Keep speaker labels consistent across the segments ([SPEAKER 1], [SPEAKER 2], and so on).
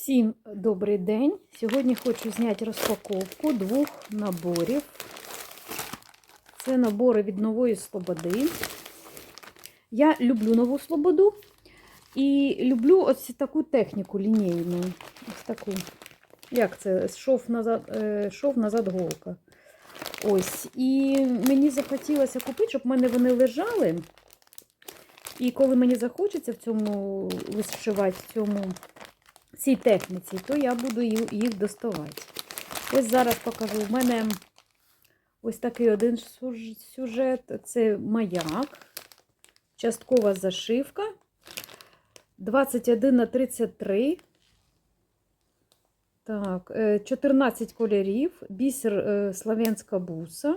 [SPEAKER 1] Всім добрий день! Сьогодні хочу зняти розпаковку двох наборів. Це набори від нової Слободи. Я люблю нову Слободу і люблю ось таку техніку лінійну. Ось таку. Як це? Шов назад, е, шов назад голка. Ось. І мені захотілося купити, щоб в мене вони лежали. І коли мені захочеться в цьому вишивати, в цьому цій техніці, то я буду їх доставати. Ось зараз покажу. У мене ось такий один сюжет. Це маяк, часткова зашивка. 21 на 33. Так, е, 14 кольорів, бісер е, славянська буса,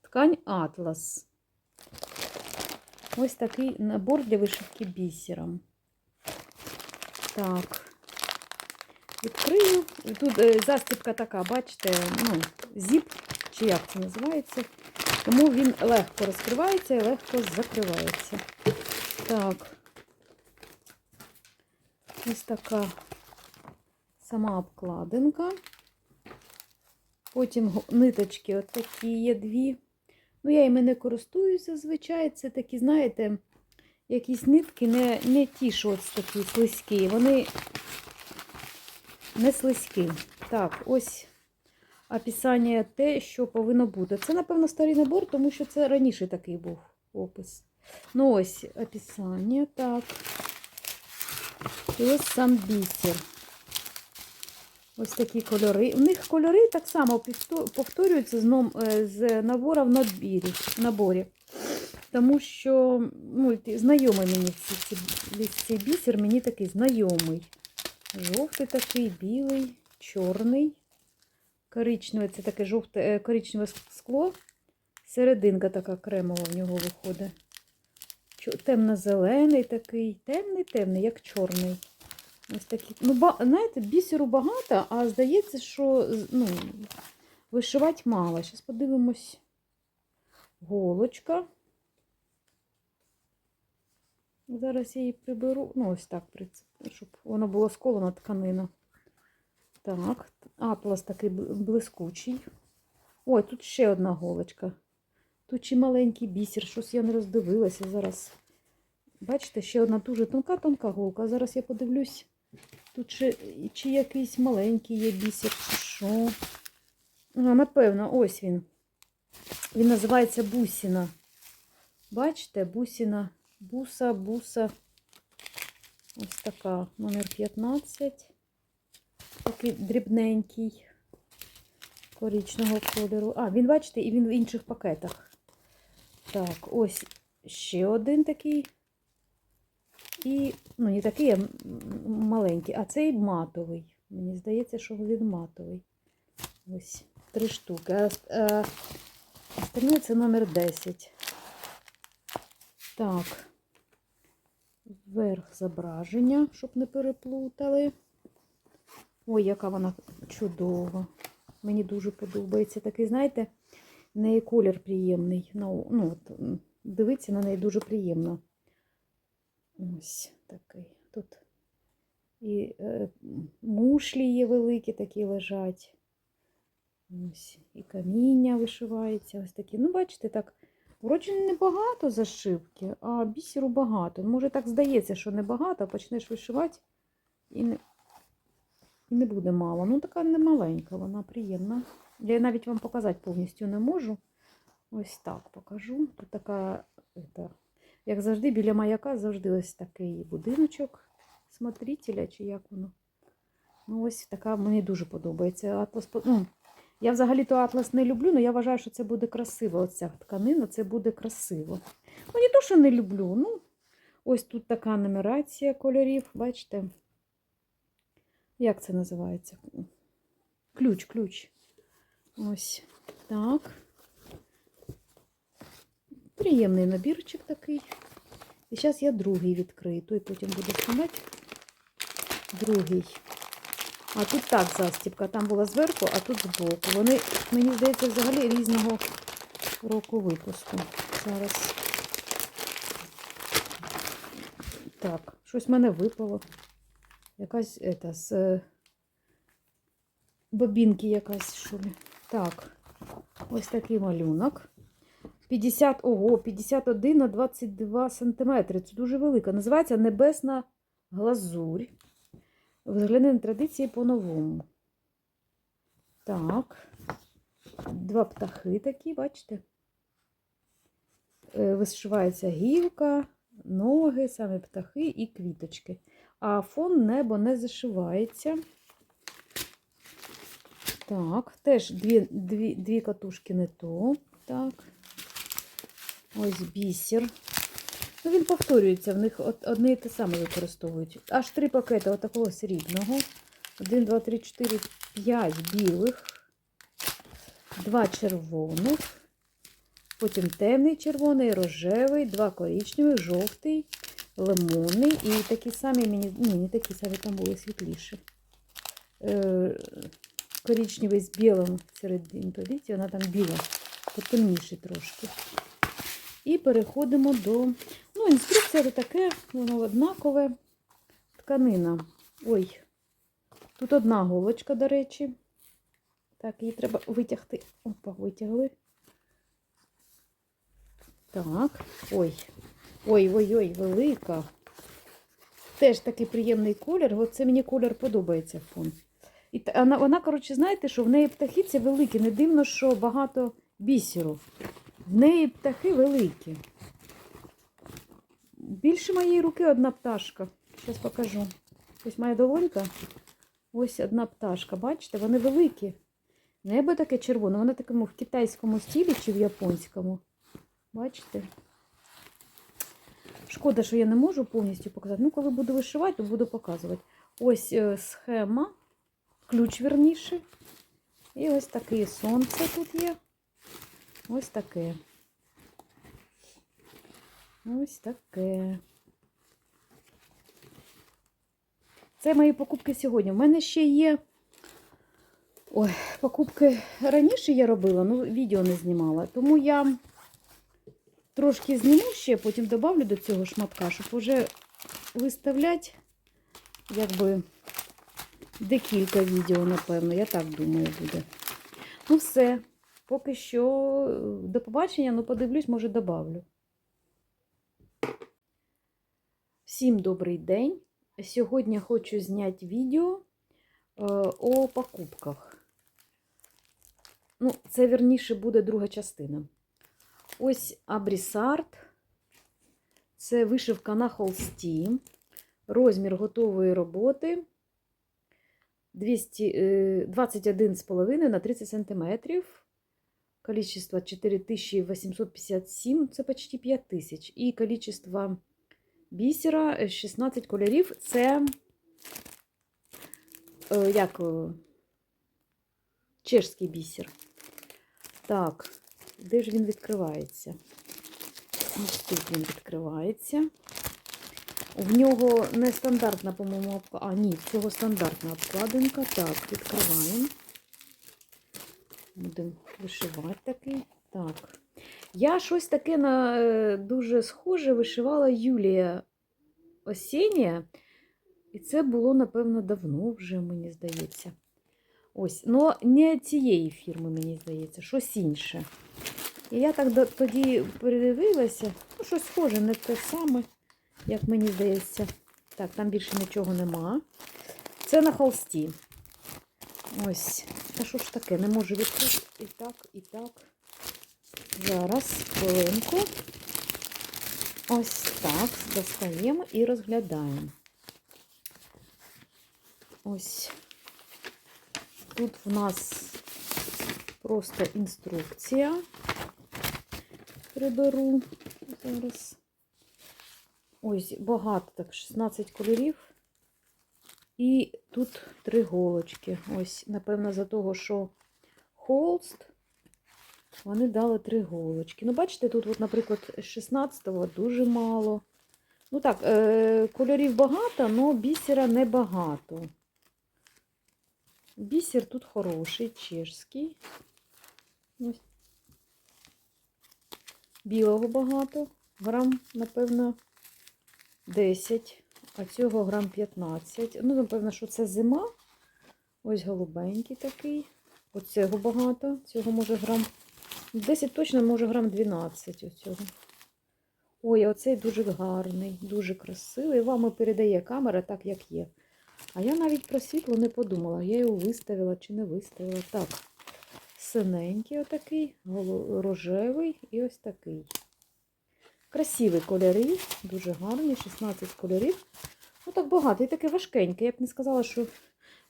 [SPEAKER 1] ткань атлас. Ось такий набор для вишивки бісером. Так. Відкрию. Тут е, застібка така, бачите, ну, зіп, чи як це називається. Тому він легко розкривається і легко закривається. Так. Ось така сама обкладинка. Потім ниточки от такі є дві. Ну, я іми не користуюся зазвичай. Це такі, знаєте, якісь нитки, не, не ті, що ось такі слизькі. Вони не слизькі. Так, ось описання те, що повинно бути. Це, напевно, старий набор, тому що це раніше такий був опис. Ну, ось описання, так. І ось сам бісер. Ось такі кольори. У них кольори так само повторюються з, е, з набора в набірі, наборі. Тому що ну, знайомий мені цей бісер, мені такий знайомий. Жовтий такий, білий, чорний, коричневий. Це таке жовте, е, коричневе скло. Серединка така кремова в нього виходить. Темно-зелений такий, темний-темний, як чорний. Ось такий. Ну, ба, знаєте, бісеру багато, а здається, що ну, вишивати мало. Зараз подивимось. Голочка. Зараз я її приберу. Ну, ось так, щоб воно було сколена тканина. Так, атлас такий блискучий. Ой, тут ще одна голочка. Тут чи маленький бісер, щось я не роздивилася зараз. Бачите, ще одна дуже тонка-тонка голка. Зараз я подивлюсь. Тут чи, чи якийсь маленький є бісер, чи що. А, напевно, ось він. Він називається бусіна. Бачите, бусіна, буса, буса. Ось така, номер 15. Такий дрібненький, коричного кольору. А, він, бачите, і він в інших пакетах. Так, ось ще один такий. І, ну, не такий, а маленький, а цей матовий. Мені здається, що він матовий. Ось три штуки. А остальне це номер 10. Так. Верх зображення, щоб не переплутали. Ой, яка вона чудова. Мені дуже подобається. Такий, знаєте, в неї колір приємний. Ну, ну, от, дивитися на неї дуже приємно. Ось такий. Тут і е, мушлі є великі, такі лежать. Ось, і каміння вишивається. Ось такі. Ну, бачите, так. Вроді небагато зашивки, а бісеру багато. Може, так здається, що небагато, а почнеш вишивати і не, і не буде мало. Ну, така не маленька, вона приємна. Я навіть вам показати повністю не можу. Ось так покажу. Тут така, это, як завжди, біля маяка завжди ось такий будиночок смотрителя, чи як воно. Ну, ось така мені дуже подобається. Атлас, ну, я взагалі-то атлас не люблю, але я вважаю, що це буде красиво. Оця тканина, це буде красиво. Ну, не то, що не люблю. Ну, ось тут така нумерація кольорів, бачите? Як це називається? Ключ, ключ. Ось так. Приємний набірчик такий. І зараз я другий відкрию, той потім буду знімати. Другий. А тут так застібка. Там була зверху, а тут збоку. Вони, мені здається, взагалі різного року випуску. Зараз. Так, щось в мене випало. Якась ета, з е, бобінки якась, що ли. Так, ось такий малюнок. 50, ого, 51 на 22 сантиметри. Це дуже велика. Називається Небесна глазурь. Взгляни на традиції по-новому. Так. Два птахи такі, бачите? Е, Вишивається гілка, ноги, самі птахи і квіточки. А фон небо не зашивається. Так, теж дві, дві, дві катушки не то. Так. Ось бісер. Ну, він повторюється, в них одне і те саме використовують. Аж три пакети отакого срібного. Один, два, три, чотири, п'ять білих, два червоних, потім темний червоний, рожевий, два коричневих, жовтий, лимонний і такі самі мені, ні, не такі самі, там були світліші. Е, коричневий з білим серединою, бачите, вона там біла, потемніше трошки. І переходимо до. Ну, інструкція таке, воно однакове. Тканина. Ой, тут одна голочка, до речі. Так, її треба витягти. Опа, витягли. Так. Ой. Ой-ой-ой, велика. Теж такий приємний колір. Оце мені колір подобається фон. І вона, вона, коротше, знаєте, що в неї птахи ці великі. Не дивно, що багато бісеру. В неї птахи великі. Більше моєї руки одна пташка. Зараз покажу. Ось моя долонька. Ось одна пташка. Бачите, вони великі. Небо таке червоне, воно такому в китайському стилі чи в японському. Бачите? Шкода, що я не можу повністю показати. Ну, коли буду вишивати, то буду показувати. Ось е, схема, ключ верніше. І ось таке сонце тут є. Ось таке. Ось таке. Це мої покупки сьогодні. У мене ще є. Ой, покупки раніше я робила, ну відео не знімала. Тому я трошки зніму ще, потім добавлю до цього шматка, щоб вже виставляти, якби декілька відео, напевно. Я так думаю, буде. Ну, все. Поки що е, до побачення, ну подивлюсь, може добавлю. Всім добрий день. Сьогодні хочу зняти відео е, о покупках. Ну, це вірніше буде друга частина. Ось абрісарт. Це вишивка на холсті. Розмір готової роботи 200, е, 21,5 на 30 сантиметрів. Количество 4857, це почти 5000. І количество бісера е, 16 кольорів. Це е, як е, чешський бісер. Так, де ж він відкривається? Ось тут він відкривається. В нього нестандартна, по-моєму, обкладинка. А, ні, цього стандартна обкладинка. Так, відкриваємо. Будемо вишивати такий. Так. Я щось таке на е, дуже схоже вишивала Юлія Осіння. І це було, напевно, давно вже, мені здається. Ось, ну не цієї фірми, мені здається, щось інше. І я так тоді передивилася, ну, щось схоже, не те саме, як мені здається. Так, там більше нічого нема. Це на холсті. Ось. Та що ж таке? Не можу відкрити. І так, і так. Зараз, хвилинку. Ось так. Достаємо і розглядаємо. Ось. Тут в нас просто інструкція. Приберу зараз. Ось багато, так, 16 кольорів. І тут три голочки. Ось, напевно, за того, що холст, вони дали три голочки. Ну, бачите, тут, от, наприклад, 16-го дуже мало. Ну так, е- кольорів багато, але бісера небагато. Бісер тут хороший, чешський. Ось. Білого багато. Грам, напевно, 10. А цього грам 15. Ну, напевно, що це зима. Ось голубенький такий. Оцього багато. Цього може грам 10 точно, може грам 12 оцього. Ой, оцей дуже гарний, дуже красивий. Вам і передає камера так, як є. А я навіть про світло не подумала. Я його виставила чи не виставила. Так, синенький отакий, рожевий і ось такий. Красиві кольори, дуже гарні, 16 кольорів. Ну так багато, і таке важкеньке. Я б не сказала, що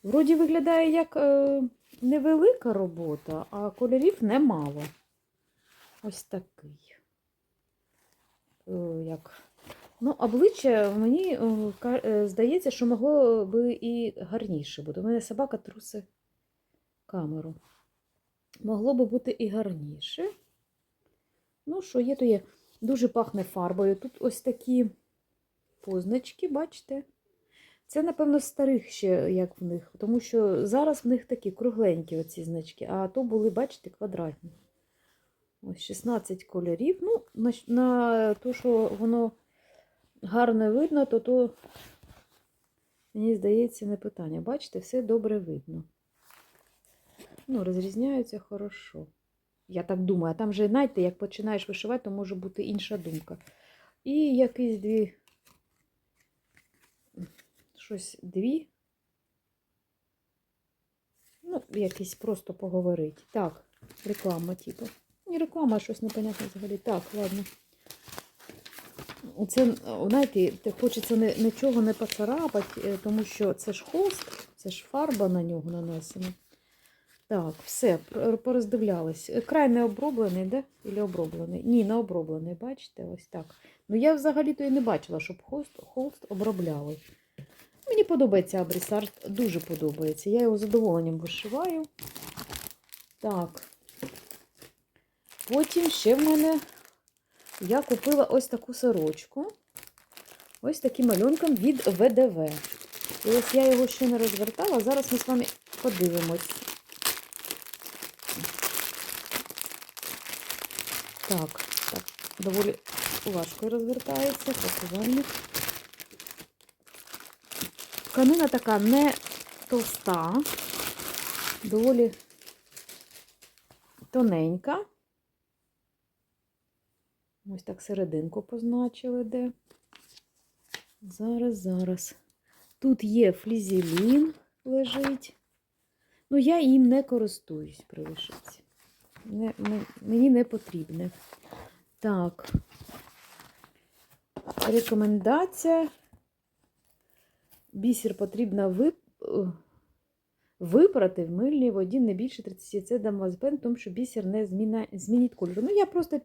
[SPEAKER 1] вроді виглядає як е, невелика робота, а кольорів немало. Ось такий. Е, як? Ну, обличчя мені е, е, здається, що могло би і гарніше бути. У мене собака труси камеру. Могло би бути і гарніше. Ну, що є, то є. Дуже пахне фарбою. Тут ось такі позначки, бачите? Це, напевно, старих ще, як в них, тому що зараз в них такі кругленькі оці значки, а то були, бачите, квадратні. Ось 16 кольорів. Ну, на, на те, що воно гарно видно, то то, мені здається, не питання. Бачите, все добре видно. Ну, розрізняються хорошо. Я так думаю, а там же, знаєте, як починаєш вишивати, то може бути інша думка. І якісь дві. Щось дві. Ну, якісь просто поговорити. Так, реклама, типу. Не реклама, щось непонятне взагалі. Так, ладно. Це, знаєте, хочеться нічого не поцарапати, е, тому що це ж холст, це ж фарба на нього нанесена. Так, все, пороздивлялись. Е, Край не оброблений, де? Ілі оброблений? Ні, не оброблений, бачите, ось так. Ну я взагалі-то і не бачила, щоб холст, холст обробляли. Мені подобається абрісарт, дуже подобається. Я його задоволенням вишиваю. Так. Потім ще в мене я купила ось таку сорочку. Ось таким малюнком від ВДВ. І ось я його ще не розвертала. Зараз ми з вами подивимось. Так, так, доволі важко розвертається, пакувальник. Тканина така не товста, доволі тоненька. Ось так серединку позначили де. Зараз, зараз. Тут є флізелін лежить. Ну, я їм не користуюсь при вишивці. Не, мені не потрібне. Так. Рекомендація. Бісер потрібно е, випрати в мильній воді не більше 30 це дамазбен, тому що бісер не зміна... змінить кольор. Ну, я просто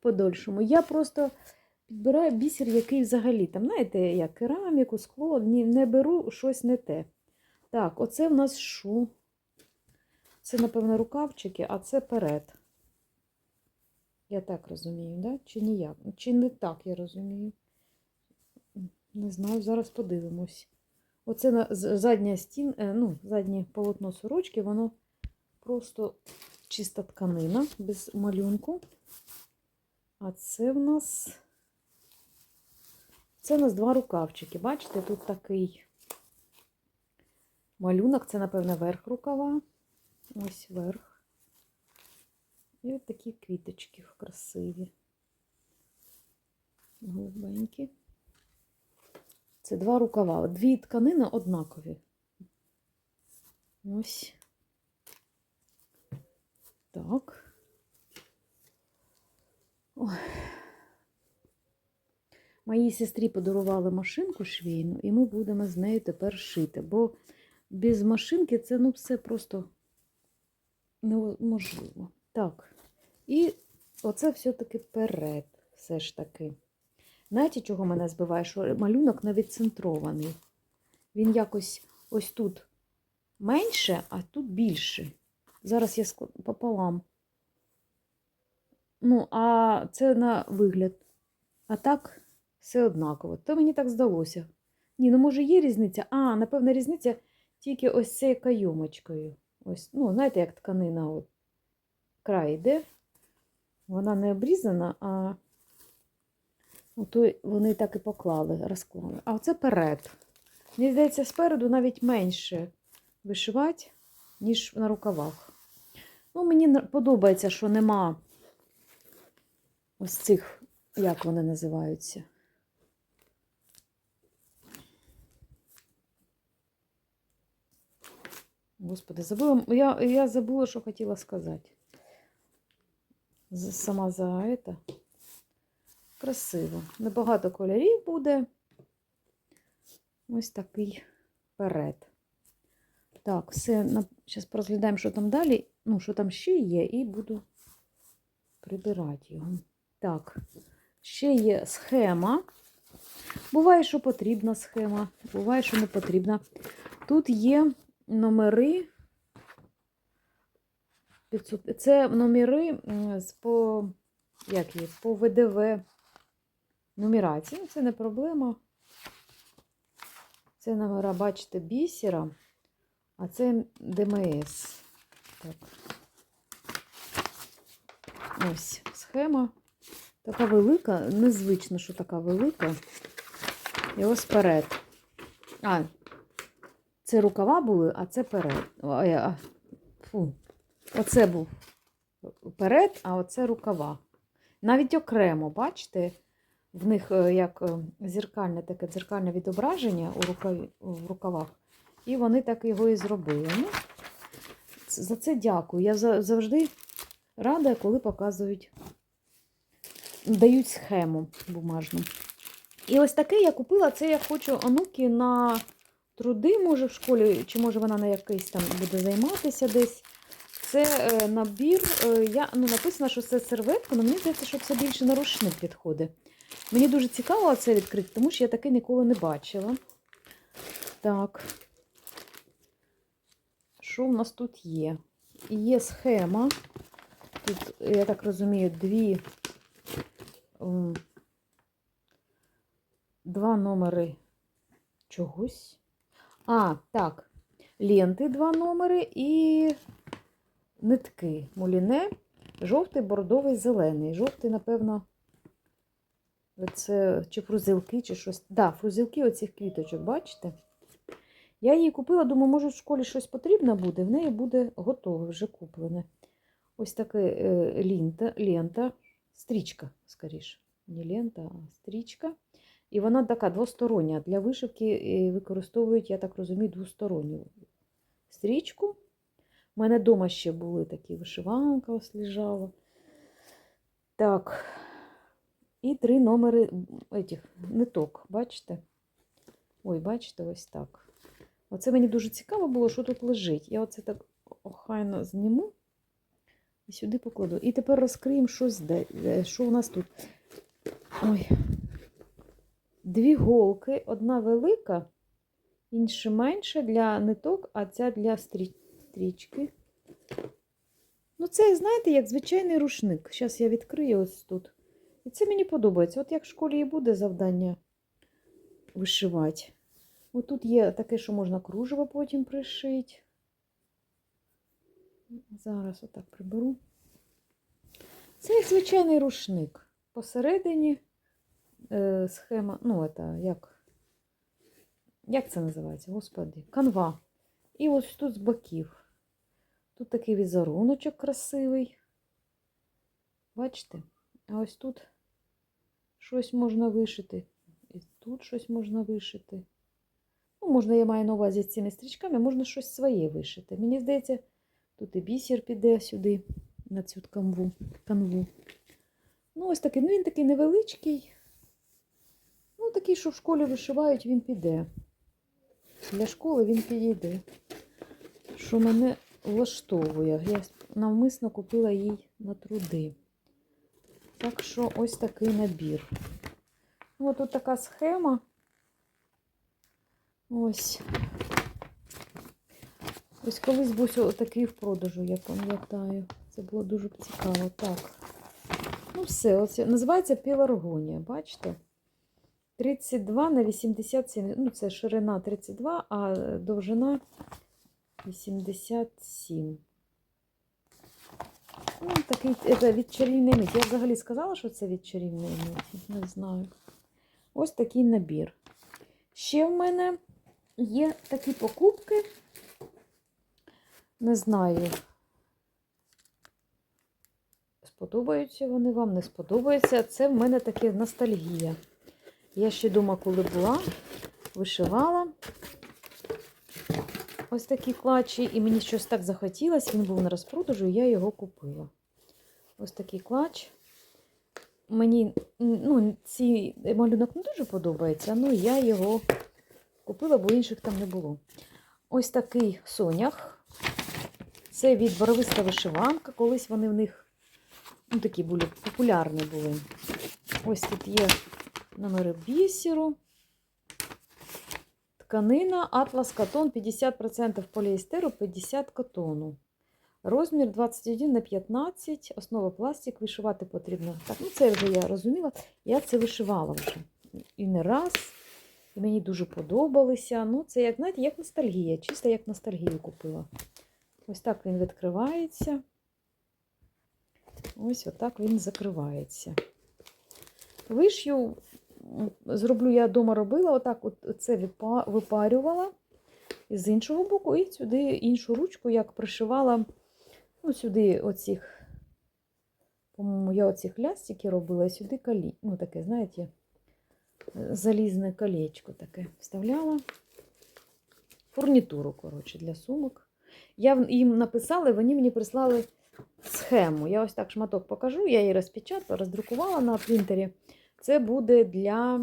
[SPEAKER 1] подольшому. Я просто підбираю бісер, який взагалі, там, знаєте, як кераміку, скло, не беру щось не те. Так, оце в нас що? Це, напевно, рукавчики, а це перед. Я так розумію, да? Чи ніяк? Чи не так я розумію? Не знаю, зараз подивимось. Оце на задня стін, е, ну, заднє полотно сорочки, воно просто чиста тканина, без малюнку. А це в нас. Це в нас два рукавчики. Бачите, тут такий малюнок, це, напевно, верх рукава. Ось верх. І от такі квіточки красиві. Голубенькі. Це два рукава. Дві тканини однакові. Ось. Так. Моїй сестрі подарували машинку швейну, і ми будемо з нею тепер шити. Бо без машинки це ну, все просто неможливо. Так. І оце все-таки перед, все ж таки. Знаєте, чого мене збиває? Що малюнок не відцентрований. Він якось ось тут менше, а тут більше. Зараз я пополам. Ну, а це на вигляд. А так все однаково. То мені так здалося. Ні, ну може є різниця? А, напевно, різниця тільки ось цією кайомочкою. Ось, ну, знаєте, як тканина от край йде. Вона не обрізана, а Ото вони так і поклали, розклали. А оце перед. Мені здається, спереду навіть менше вишивати, ніж на рукавах. Ну, мені подобається, що нема ось цих, як вони називаються. Господи, забула. Я, я забула, що хотіла сказати. Сама за это. Красиво. Небагато кольорів буде. Ось такий перед. Так, все. Зараз порозглядаємо, що там далі. Ну, що там ще є, і буду прибирати його. Так, ще є схема. Буває, що потрібна схема, буває, що не потрібна. Тут є номери. Це номери з по, як є, по ВДВ нумерації. Ну, Це не проблема. Це номера, бачите, бісера, а це ДМС. Так. Ось схема. Така велика, незвично, що така велика. І ось перед. А, це рукава були, а це перед. Фу. Оце був перед, а оце рукава. Навіть окремо, бачите, в них е, як е, зеркальне таке дзеркальне відображення у рукаві, в рукавах. І вони так його і зробили. Ну, за це дякую. Я за- завжди рада, коли показують, дають схему бумажну. І ось таке я купила, це я хочу онуки на труди, може, в школі, чи може вона на якийсь там буде займатися десь. Це е, набір, е, я, ну, написано, що це серветка, але мені здається, що це більше на рушник підходить. Мені дуже цікаво це відкрити, тому що я таке ніколи не бачила. Так. Що в нас тут є? Є схема. Тут, я так розумію, дві. Два номери чогось. А, так. Ленти два номери і нитки. Муліне. Жовтий, бордовий, зелений. Жовтий, напевно, це чи фрузилки, чи щось. Так, да, фрузилки оцих квіточок, бачите? Я її купила, думаю, може в школі щось потрібно буде, в неї буде готове, вже куплене. Ось така е, лінта, лента, стрічка, скоріше. Не лента, а стрічка. І вона така двостороння. Для вишивки е, використовують, я так розумію, двосторонню стрічку. У мене вдома ще були такі вишиванка ось лежала. Так. І три номери этих ниток, бачите? Ой, бачите, ось так. Оце мені дуже цікаво було, що тут лежить. Я оце так охайно зніму і сюди покладу. І тепер розкриємо, що, е, що у нас тут. Ой. Дві голки, одна велика, інша менша для ниток, а ця для стрічки. Ну, це, знаєте, як звичайний рушник. Зараз я відкрию ось тут. І це мені подобається. От як в школі і буде завдання вишивати. Ось тут є таке, що можна кружево потім пришити. Зараз отак приберу. Це як звичайний рушник. Посередині е, схема, ну, це як, як це називається, господи, канва. І ось тут з боків. Тут такий візеруночок красивий. Бачите? А ось тут щось можна вишити. І тут щось можна вишити. Ну, можна, я маю на увазі з цими стрічками, можна щось своє вишити. Мені здається, тут і бісер піде сюди, на цю канву. канву. Ну, ось такий, ну він такий невеличкий. Такий, що в школі вишивають, він піде. Для школи він підійде. Що мене влаштовує. Я навмисно купила їй на труди. Так що ось такий набір. Ну, тут така схема. Ось. Ось колись був такий в продажу, я пам'ятаю. Це було дуже цікаво. Так. Ну, все, ось називається пеларгонія, бачите? 32 на 87. Ну, це ширина 32, а довжина 87. Ну, такий це від чарівної миті. Я взагалі сказала, що це від чарівної миті. Не знаю. Ось такий набір. Ще в мене є такі покупки. Не знаю, сподобаються вони вам, не сподобаються. Це в мене таке ностальгія. Я ще дома, коли була, вишивала ось такі клатчі, і мені щось так захотілося, він був на розпродажу, і я його купила. Ось такий клатч. Мені ну, цей малюнок не дуже подобається, але я його купила, бо інших там не було. Ось такий сонях. Це від Боровиста вишиванка. Колись вони в них ну, такі були популярні були. Ось тут є номери бісеру. Тканина Атлас Катон 50% поліестеру, 50 катону. Розмір 21 на 15, основа пластик, вишивати потрібно. Так, ну це вже я розуміла. Я це вишивала вже. І не раз. І мені дуже подобалися. Ну, це, як, знаєте, як ностальгія. Чисто як ностальгію купила. Ось так він відкривається. Ось отак він закривається. Вишью, зроблю, я вдома робила, отак от це випарювала. З іншого боку, і сюди іншу ручку, як пришивала, ну, сюди оцих, по-моєму, я оцих лястики робила, і сюди калі, ну, таке, знаєте, залізне колечко таке вставляла. Фурнітуру, коротше, для сумок. Я їм написала, вони мені прислали схему. Я ось так шматок покажу, я її розпечатала, роздрукувала на принтері. Це буде для.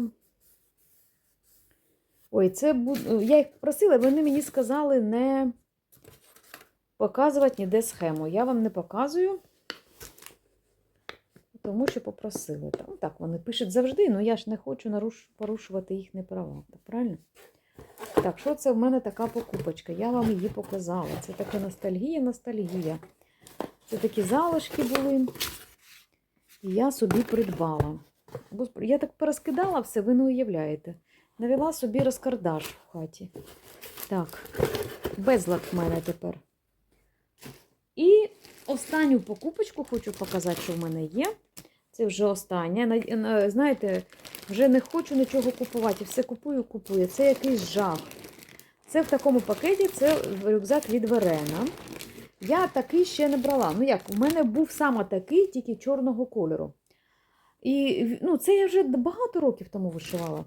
[SPEAKER 1] Ой, це буде. Я їх просила, вони мені сказали не показувати ніде схему. Я вам не показую, тому що попросили. Та, ну, так, вони пишуть завжди, але я ж не хочу порушувати їхні права. Правильно? Так, що це в мене така покупочка? Я вам її показала. Це така ностальгія, ностальгія. Це такі залишки були. І я собі придбала. Я так перескидала все, ви не уявляєте. Навела собі розкардаш в хаті. Так, безлад в мене тепер. І останню покупочку хочу показати, що в мене є. Це вже на- Знаєте, вже не хочу нічого купувати. Все купую, купую. Це якийсь жах. Це в такому пакеті це рюкзак від Верена. Я такий ще не брала. Ну як, у мене був саме такий, тільки чорного кольору. І ну, це я вже багато років тому вишивала.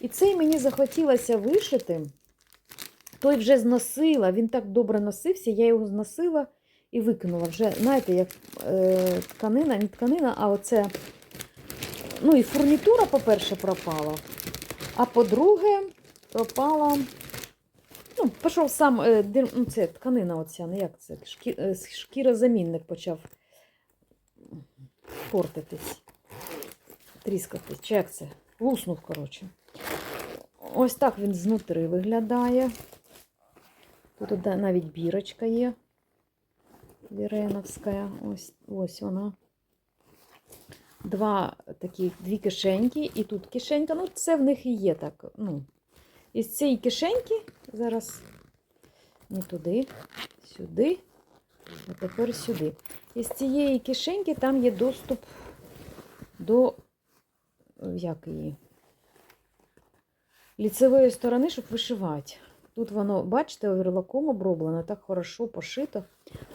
[SPEAKER 1] І цей мені захотілося вишити. Той вже зносила, він так добре носився, я його зносила і викинула. Вже, знаєте, як е, тканина, не тканина, а оце. Ну і фурнітура, по-перше, пропала. А по-друге, пропала. Ну, пішов сам е, дир- ну, це тканина оця, не як це, шкі, е, шкірозамінник почав портитись, тріскатись. Чи як це? Луснув, коротше. Ось так він знутри виглядає. Тут навіть бірочка є. Віреновська. Ось, ось вона. Два такі, дві кишеньки, і тут кишенька. Ну, це в них і є так. Ну, із цієї кишеньки зараз не туди, сюди, а тепер сюди. Із цієї кишеньки там є доступ до як її, ліцевої сторони, щоб вишивати. Тут воно, бачите, оверлаком оброблено, так хорошо пошито.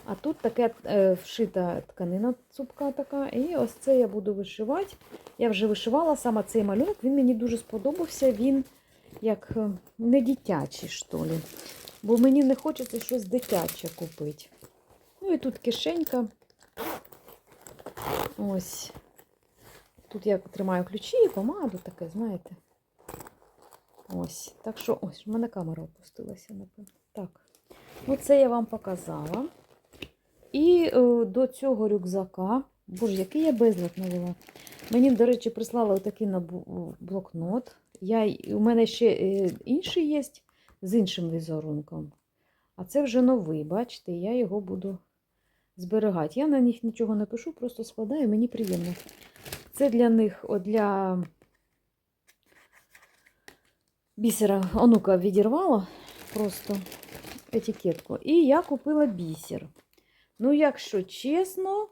[SPEAKER 1] А тут таке е, вшита тканина цупка така. І ось це я буду вишивати. Я вже вишивала саме цей малюнок, він мені дуже сподобався. Він як е, не дитячий, що ли. Бо мені не хочеться щось дитяче купити. Ну і тут кишенька. Ось. Тут я тримаю ключі і помаду таке, знаєте. Ось. Так що, ось, в мене камера опустилася, напевно. Так. Ну, це я вам показала. І е, до цього рюкзака, боже, який я безлад навела. Мені, до речі, прислали отакий блокнот. Я, у мене ще е, інший є з іншим візерунком. А це вже новий, бачите, я його буду зберігати. Я на них нічого не пишу, просто складаю, мені приємно. Це для них, о, для бісера онука відірвала просто етикетку. І я купила бісер. Ну, якщо чесно,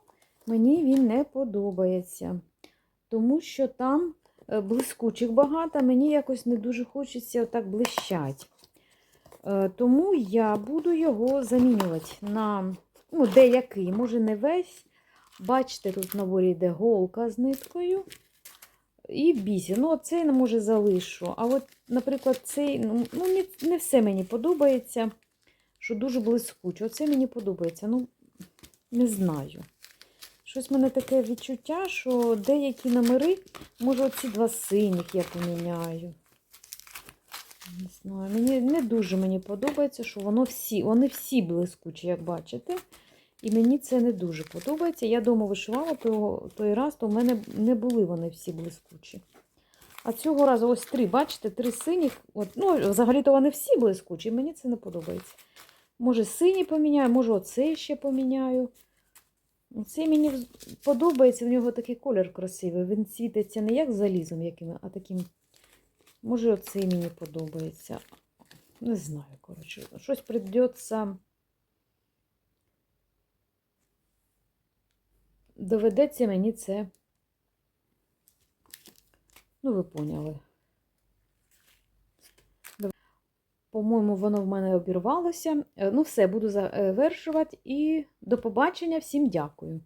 [SPEAKER 1] мені він не подобається. Тому що там е, блискучих багато, мені якось не дуже хочеться отак блищать. Е, Тому я буду його замінювати на ну, деякий, може не весь. Бачите, тут в наборі йде голка з ниткою і бісер. Ну, цей, може, залишу. А от, наприклад, цей, ну, ну не все мені подобається, що дуже блискуче. Оце мені подобається. Ну, не знаю. Щось в мене таке відчуття, що деякі номери, може, оці два синіх я поміняю. Не знаю, мені не дуже мені подобається, що воно всі, вони всі блискучі, як бачите. І мені це не дуже подобається. Я дома вишивала того, той раз, то в мене не були вони всі блискучі. А цього разу ось три, бачите, три синіх. От, ну, взагалі-то вони всі блискучі, мені це не подобається. Може, синій поміняю, може, оцей ще поміняю. Цей мені подобається, в нього такий колір красивий. Він світиться не як залізом, яким, а таким. Може, оцей мені подобається. Не знаю, коротше, щось придеться. Доведеться мені це. Ну, ви поняли. По-моєму, воно в мене обірвалося. Е, Ну, все, буду завершувати і до побачення. Всім дякую.